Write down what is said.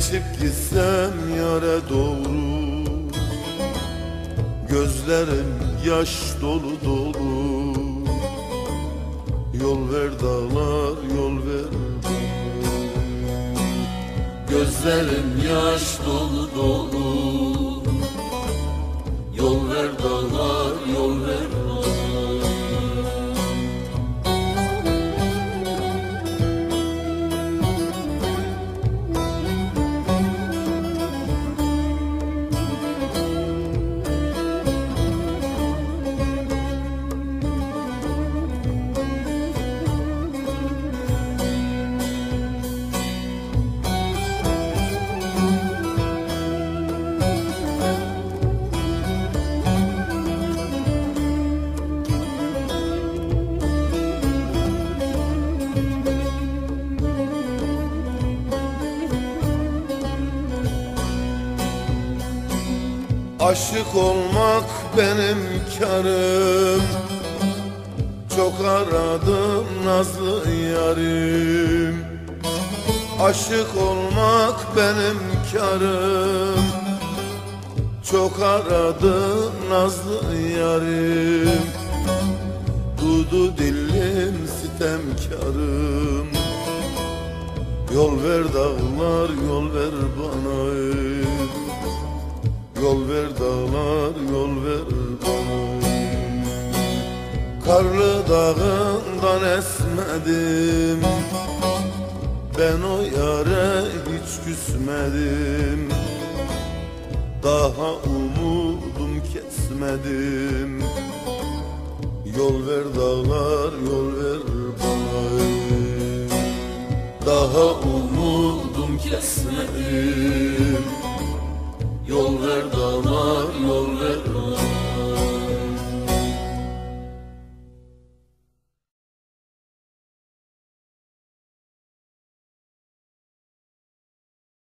Geçip gitsem yare doğru. Gözlerim yaş dolu dolu. Yol ver dağlar yol ver. Gözlerim yaş dolu dolu. Yol ver dağlar Aşık olmak benim karım. Çok aradım nazlı yarim. Aşık olmak benim karım. Çok aradım nazlı yarim. Dudu dillim sitemkarım Yol ver dağlar yol ver bana Yol ver dağlar yol ver bana Karlı dağından esmedim. Ben o yare hiç küsmedim. Daha umudum kesmedim. Yol ver dağlar yol ver bana Daha umudum kesmedim yol ver